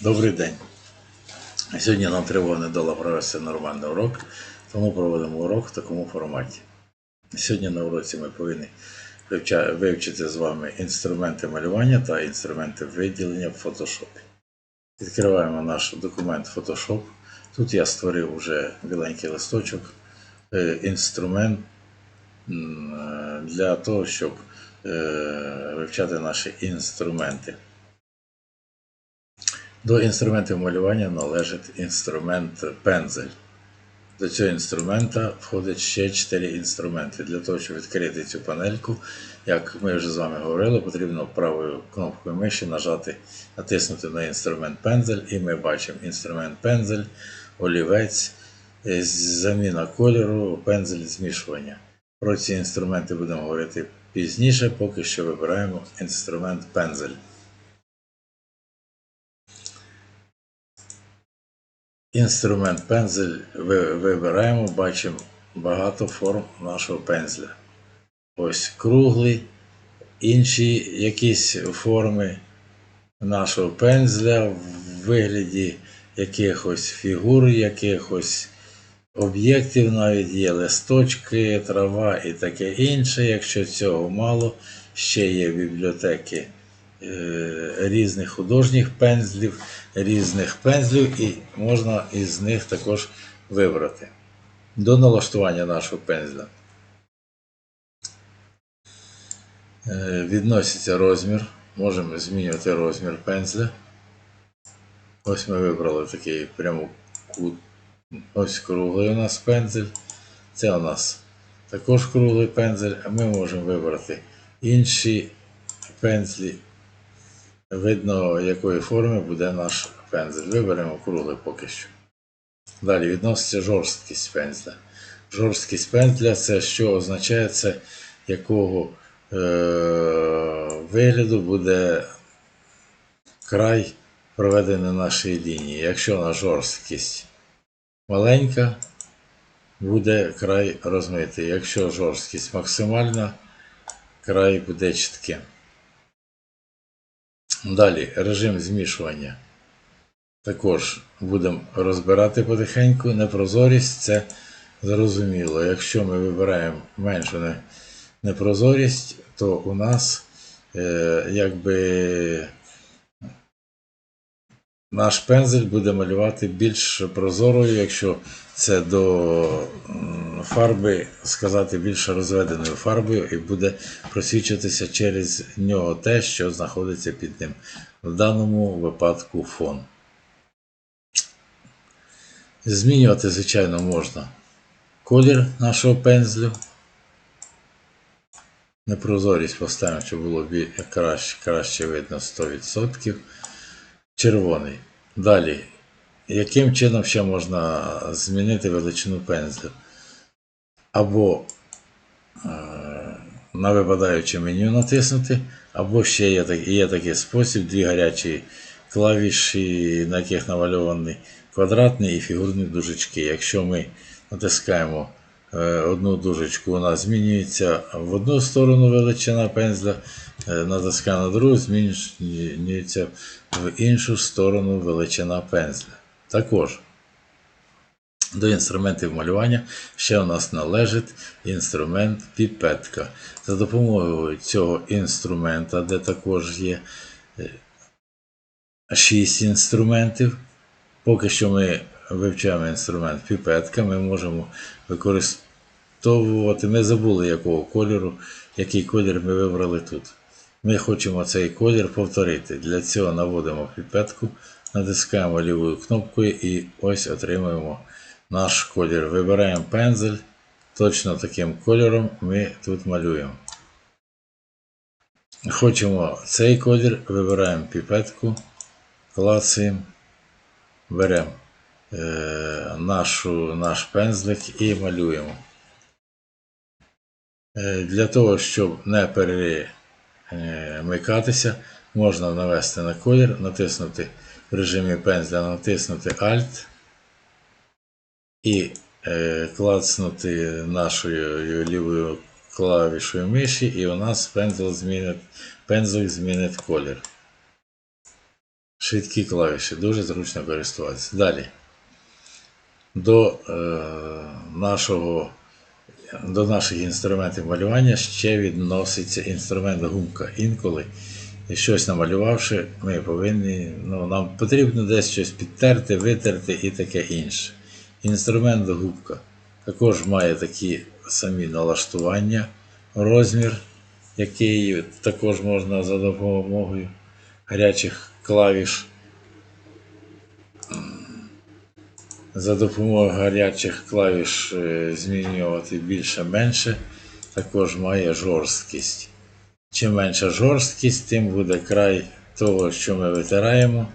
Добрий день. Сьогодні нам тривога не дала провести нормальний урок, тому проводимо урок в такому форматі. Сьогодні на уроці ми повинні вивчити з вами інструменти малювання та інструменти виділення в Photoshop. Відкриваємо наш документ Photoshop. Тут я створив вже біленький листочок, е, інструмент е, для того, щоб е, вивчати наші інструменти. До інструментів малювання належить інструмент пензель. До цього інструмента входить ще 4 інструменти. Для того, щоб відкрити цю панельку, як ми вже з вами говорили, потрібно правою кнопкою миші нажати, натиснути на інструмент пензель, і ми бачимо інструмент пензель, олівець, е, заміна кольору, пензель змішування. Про ці інструменти будемо говорити пізніше, поки що вибираємо інструмент пензель. Інструмент пензель вибираємо, бачимо багато форм нашого пензля. Ось круглий, інші якісь форми нашого пензля в вигляді якихось фігур, якихось об'єктів, навіть є листочки, трава і таке інше. Якщо цього мало, ще є бібліотеки різних художніх пензлів, різних пензлів, і можна із них також вибрати. До налаштування нашого пензля. Е, Відноситься розмір. Можемо змінювати розмір пензля. Ось ми вибрали такий прямокут. Ось круглий у нас пензель. Це у нас також круглий пензель, а ми можемо вибрати інші пензлі. Видно, якої форми буде наш пензель. Виберемо круглий поки що. Далі відноситься жорсткість пензля. Жорсткість пензля це що означає, це якого е- вигляду буде край проведений нашої лінії. Якщо на жорсткість маленька, буде край розмитий. Якщо жорсткість максимальна, край буде чітким. Далі режим змішування. Також будемо розбирати потихеньку. Непрозорість це зрозуміло. Якщо ми вибираємо меншу непрозорість, то у нас е, якби наш пензель буде малювати більш прозорою, якщо це до фарби сказати більш розведеною фарбою, і буде просвічуватися через нього те, що знаходиться під ним. В даному випадку фон. Змінювати, звичайно, можна колір нашого пензлю. Непрозорість поставимо, щоб було краще, краще видно 100%. Червоний. Далі. Яким чином ще можна змінити величину пензлю? Або е, на випадаюче меню натиснути, або ще є, є такий спосіб, дві гарячі клавіші, на яких намальовані квадратні і фігурні дужечки. Якщо ми натискаємо одну дужечку, вона змінюється в одну сторону величина пензля, е, натискаємо на другу, змінюється в іншу сторону величина пензля. Також до інструментів малювання ще у нас належить інструмент піпетка. За допомогою цього інструмента, де також є 6 інструментів. Поки що ми вивчаємо інструмент піпетка, ми можемо використовувати. Ми забули, якого кольору, який колір ми вибрали тут. Ми хочемо цей колір повторити. Для цього наводимо піпетку, натискаємо лівою кнопкою і ось отримуємо наш колір. Вибираємо пензель. Точно таким кольором ми тут малюємо. Хочемо цей колір, вибираємо піпетку, клацаємо, беремо е, нашу, наш пензлик і малюємо. Е, для того, щоб не перемикатися, можна навести на колір, натиснути в режимі пензля, натиснути Alt і е, клацнути нашою лівою клавішою миші, і у нас пензл змінить, пензлик змінить колір. Швидкі клавіші, дуже зручно користуватися. Далі. До, е, нашого, до наших інструментів малювання ще відноситься інструмент гумка. Інколи, щось намалювавши, ми повинні, ну, нам потрібно десь щось підтерти, витерти і таке інше. Інструмент губка також має такі самі налаштування, розмір, який також можна за допомогою гарячих клавіш. За допомогою гарячих клавіш е, змінювати більше-менше, також має жорсткість. Чим менша жорсткість, тим буде край того, що ми витираємо,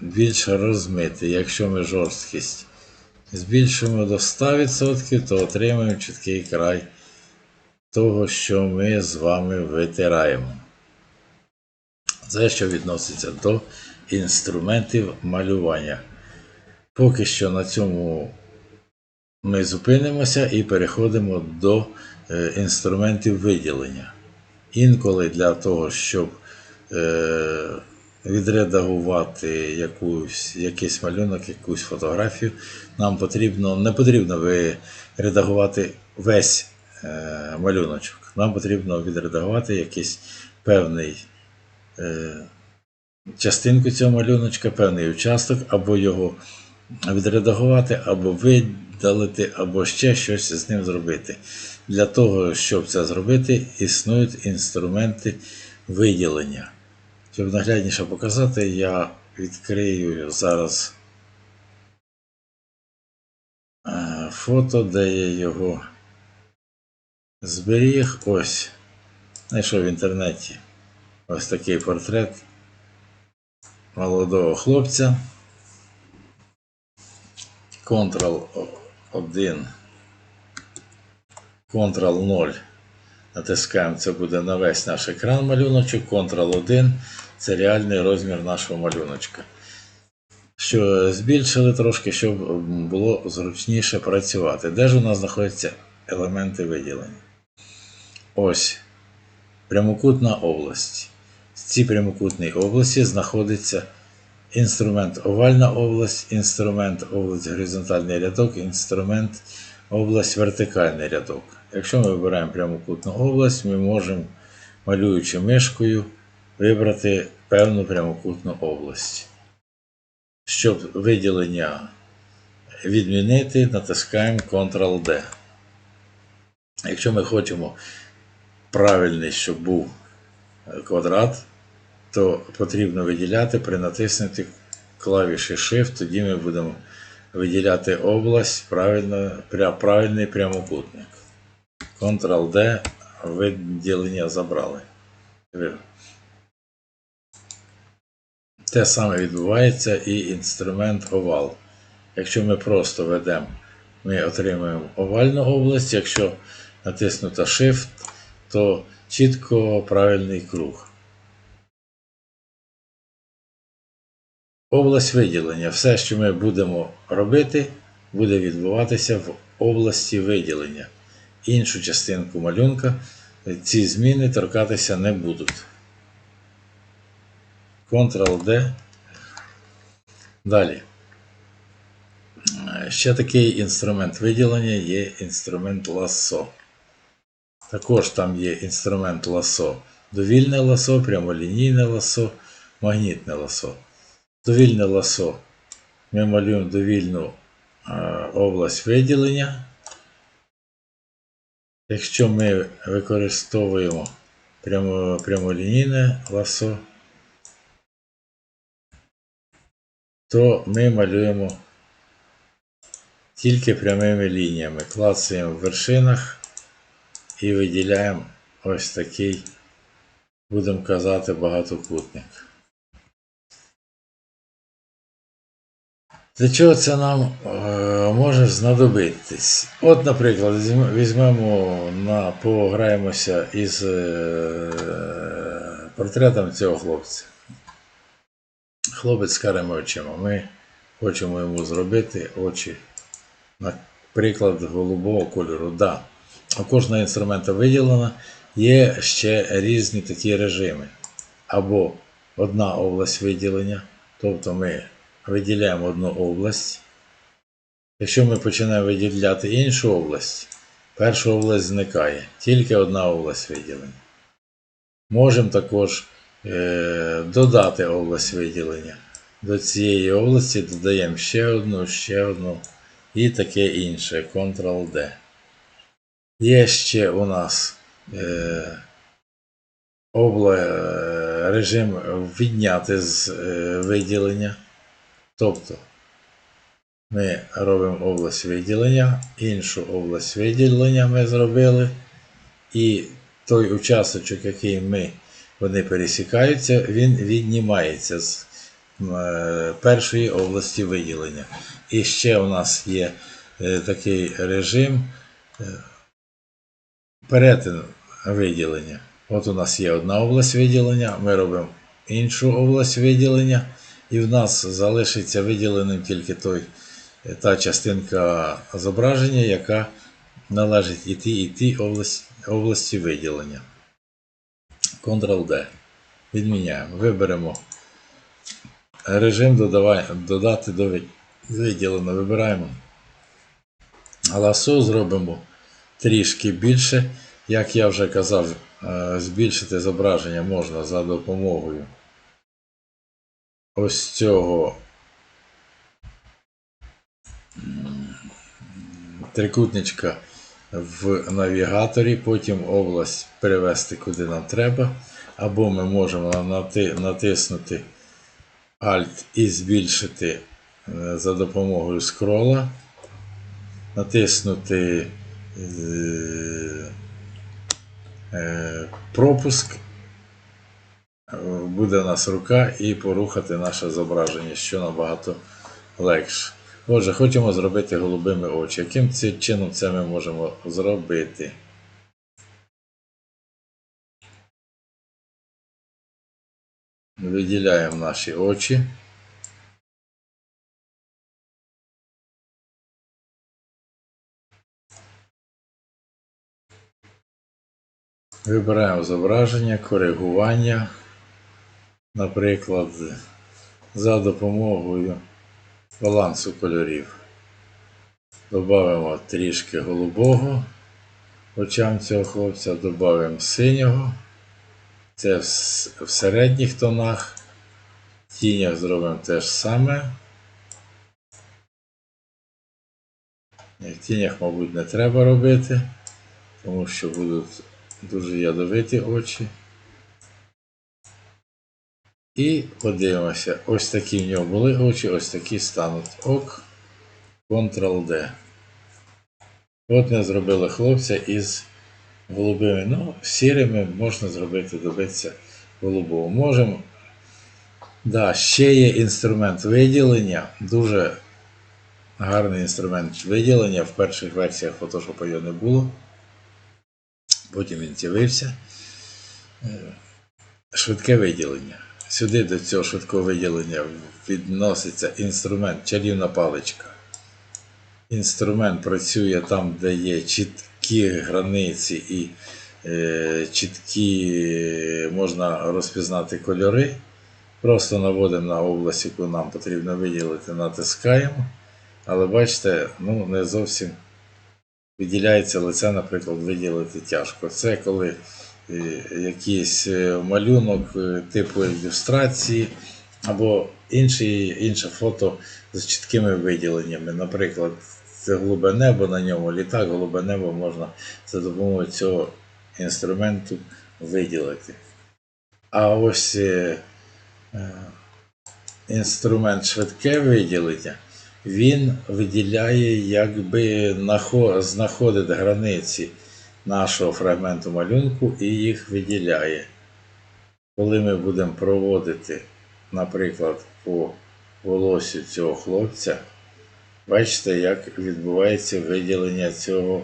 більш розмитий. Якщо ми жорсткість збільшуємо до 100%, то отримаємо чіткий край того, що ми з вами витираємо. Це що відноситься до інструментів малювання. Поки що на цьому ми зупинимося і переходимо до е, інструментів виділення. Інколи для того, щоб е, відредагувати якусь, якийсь малюнок, якусь фотографію, нам потрібно, не потрібно редагувати весь е, малюночок. Нам потрібно відредагувати якийсь певний частинку цього малюночка, певний участок, або його відредагувати, або видалити, або ще щось з ним зробити. Для того, щоб це зробити, існують інструменти виділення. Щоб наглядніше показати, я відкрию зараз е, фото, де я його зберіг. Ось. Знайшов в інтернеті ось такий портрет молодого хлопця. Ctrl-1, Ctrl-0. Натискаємо, це буде на весь наш екран малюночок. Ctrl-1 це реальний розмір нашого малюночка. Що збільшили трошки, щоб було зручніше працювати. Де ж у нас знаходяться елементи виділення? Ось прямокутна область. Цій прямокутній області знаходиться інструмент овальна область, інструмент область горизонтальний рядок, інструмент область вертикальний рядок. Якщо ми вибираємо прямокутну область, ми можемо, малюючи мишкою, вибрати певну прямокутну область. Щоб виділення відмінити, натискаємо Ctrl-D. Якщо ми хочемо правильний, щоб був квадрат, то потрібно виділяти при натиснутті клавіші Shift, тоді ми будемо виділяти область, правильно, правильний прямокутник. Ctrl-D, виділення забрали. Те саме відбувається і інструмент овал. Якщо ми просто ведемо, ми отримуємо овальну область, якщо натиснуто Shift, то чітко правильний круг. Область виділення. Все, що ми будемо робити, буде відбуватися в області виділення. Іншу частинку малюнка ці зміни торкатися не будуть. Ctrl-D. Далі. Ще такий інструмент виділення є інструмент ласо. Також там є інструмент ласо. Довільне ласо, прямолінійне ласо, магнітне ласо. Довільне ласо. Ми малюємо довільну область виділення. Якщо ми використовуємо прямо, прямолінійне ласо, то ми малюємо тільки прямими лініями. Клацаємо в вершинах і виділяємо ось такий, будемо казати, багатокутник. Для чого це нам е, може знадобитись? От, наприклад, візьмемо на пограємося із е, портретом цього хлопця. Хлопець з карими очима. Ми хочемо йому зробити очі, наприклад, голубого кольору. Да. У кожного інструмента виділено є ще різні такі режими. або одна область виділення, тобто ми виділяємо одну область. Якщо ми починаємо виділяти іншу область, перша область зникає, тільки одна область виділення. Можемо також е, додати область виділення. До цієї області додаємо ще одну, ще одну і таке інше. Ctrl-D. Є ще у нас е, обла, е, режим відняти з е, виділення. Тобто ми робимо область виділення, іншу область виділення ми зробили. І той участочок, який ми, вони пересікаються, він віднімається з е, першої області виділення. І ще у нас є е, такий режим е, перетин виділення. От у нас є одна область виділення, ми робимо іншу область виділення, і в нас залишиться виділеним тільки той, е, та частинка зображення, яка належить і тій, і тій області, області виділення. Ctrl-D. Відміняємо. Виберемо режим додати до ви- виділено. Вибираємо ласо, зробимо трішки більше. Як я вже казав, е, збільшити зображення можна за допомогою ось цього. Трикутничка в навігаторі, потім область перевести куди нам треба. Або ми можемо натиснути Alt і збільшити е, за допомогою скрола, натиснути е, е, пропуск, буде у нас рука і порухати наше зображення, що набагато легше. Отже, хочемо зробити голубими очі. Яким чином це ми можемо зробити? Виділяємо наші очі. Вибираємо зображення, коригування, наприклад, за допомогою балансу кольорів. Додаємо трішки голубого очам цього хлопця, додаємо синього. Це в середніх тонах. В тінях зробимо те ж саме. В тінях, мабуть, не треба робити, тому що будуть дуже ядовиті очі. І подивимося, ось такі в нього були очі, ось такі стануть ок. Ctrl-D. От ми зробили хлопця із голубими. Ну, сірими можна зробити, добитися голубого. Можемо. Да, ще є інструмент виділення. Дуже гарний інструмент виділення. В перших версіях Photoshop його не було. Потім він з'явився. Е, Швидке виділення. Сюди до цього швидкого виділення відноситься інструмент чарівна паличка. Інструмент працює там, де є чіткі границі і е, чіткі можна розпізнати кольори. Просто наводимо на область, яку нам потрібно виділити, натискаємо. Але бачите, ну не зовсім виділяється лице, наприклад, виділити тяжко. Це коли якийсь е, малюнок е, типу ілюстрації або інші, інше фото з чіткими виділеннями. Наприклад, це голубе небо на ньому, літак, голубе небо можна за допомогою цього інструменту виділити. А ось е, е, інструмент швидке виділення, він виділяє, якби нахо- знаходить границі нашого фрагменту малюнку і їх виділяє. Коли ми будемо проводити, наприклад, по волосю цього хлопця, бачите, як відбувається виділення цього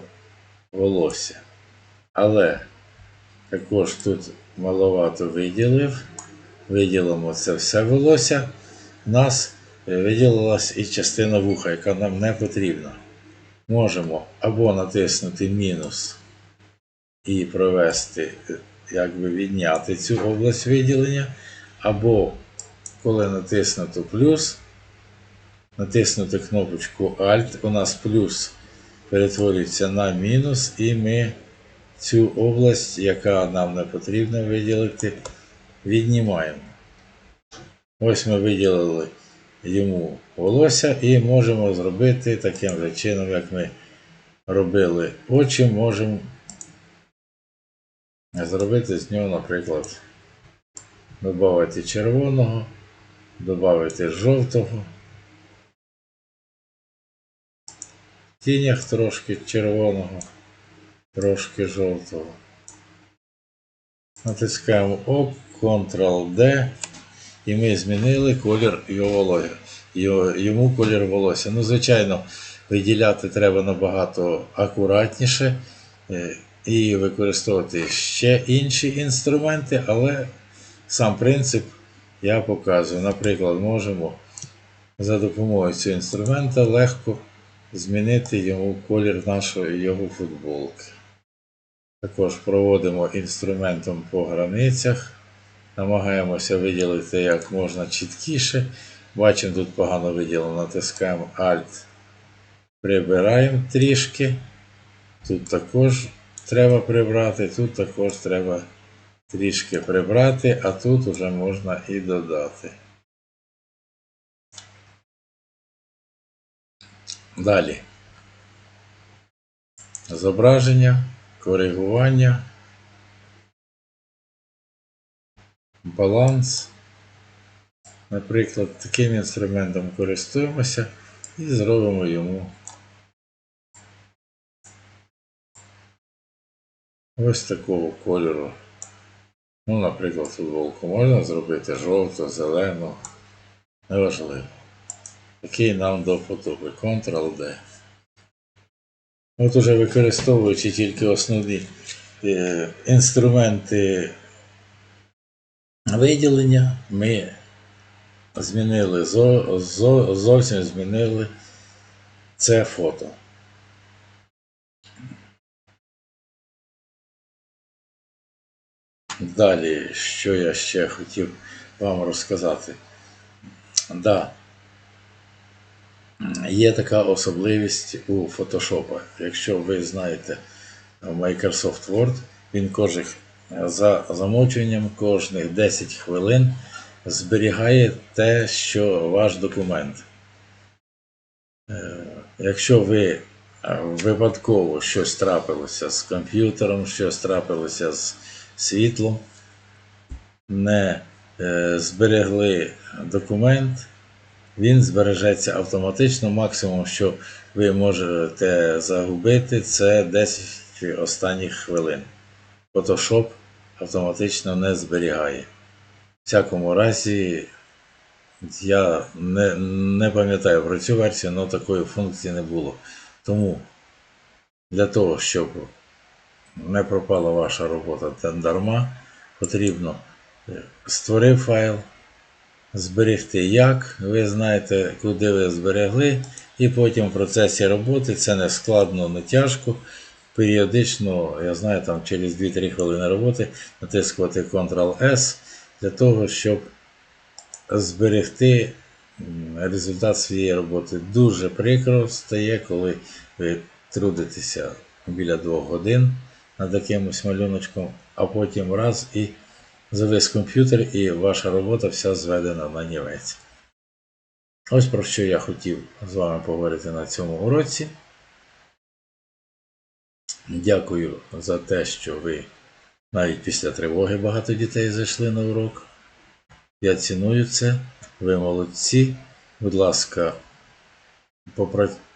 волосся. Але також тут маловато виділив. Виділимо це все волосся. У нас виділилась і частина вуха, яка нам не потрібна. Можемо або натиснути мінус і провести якби відняти цю область виділення, або коли натиснуто плюс, натиснути кнопочку Alt, у нас плюс перетворюється на мінус, і ми цю область, яка нам не потрібно виділити, віднімаємо. Ось ми виділили йому волосся і можемо зробити таким же чином, як ми робили очі, можемо зробити з нього, наприклад, додати червоного, додати жовтого. В тінях трошки червоного, трошки жовтого. Натискаємо ОК, Ctrl-D, і ми змінили колір його. Його- Йому колір волосся. Ну, звичайно, виділяти треба набагато акуратніше е, і використовувати ще інші інструменти, але сам принцип я показую. Наприклад, можемо за допомогою цього інструмента легко змінити йому колір нашої його футболки. Також проводимо інструментом по границях. Намагаємося виділити як можна чіткіше. Бачимо, тут погано виділено, натискаємо Alt. Прибираємо трішки. Тут також треба прибрати, тут також треба трішки прибрати, а тут вже можна і додати. Далі. Зображення, коригування, баланс. Наприклад, таким інструментом користуємося і зробимо йому ось такого кольору. Ну, наприклад, футболку можна зробити жовту, зелену, неважливо. Який нам до вподоби. Ctrl-D. От уже використовуючи тільки основні е, інструменти виділення, ми змінили зо, зо, зовсім змінили це фото. Далі, що я ще хотів вам розказати. Да, є така особливість у Photoshop. Якщо ви знаєте Microsoft Word, він кожних за замовчуванням кожних 10 хвилин зберігає те, що ваш документ. Е, Якщо ви випадково щось трапилося з комп'ютером, щось трапилося з світлом, не е, зберегли документ, він збережеться автоматично. Максимум, що ви можете загубити, це 10 останніх хвилин. Photoshop автоматично не зберігає. В всякому разі, я не, не пам'ятаю про цю версію, але такої функції не було. Тому для того, щоб не пропала ваша робота та дарма, потрібно е, створив файл, зберегти як, ви знаєте, куди ви зберегли, і потім в процесі роботи це не складно, не тяжко. Періодично, я знаю, там через 2-3 хвилини роботи натискувати Ctrl-S для того, щоб зберегти результат своєї роботи. Дуже прикро стає, коли ви трудитеся біля 2 годин над якимось малюночком, а потім раз і завис комп'ютер, і ваша робота вся зведена на нівець. Ось про що я хотів з вами поговорити на цьому уроці. Дякую за те, що ви навіть після тривоги багато дітей зайшли на урок. Я ціную це. Ви молодці. Будь ласка,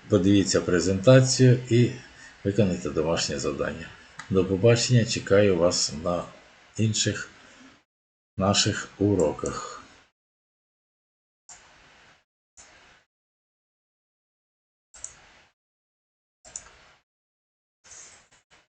подивіться презентацію і виконайте домашнє завдання. До побачення. Чекаю вас на інших наших уроках.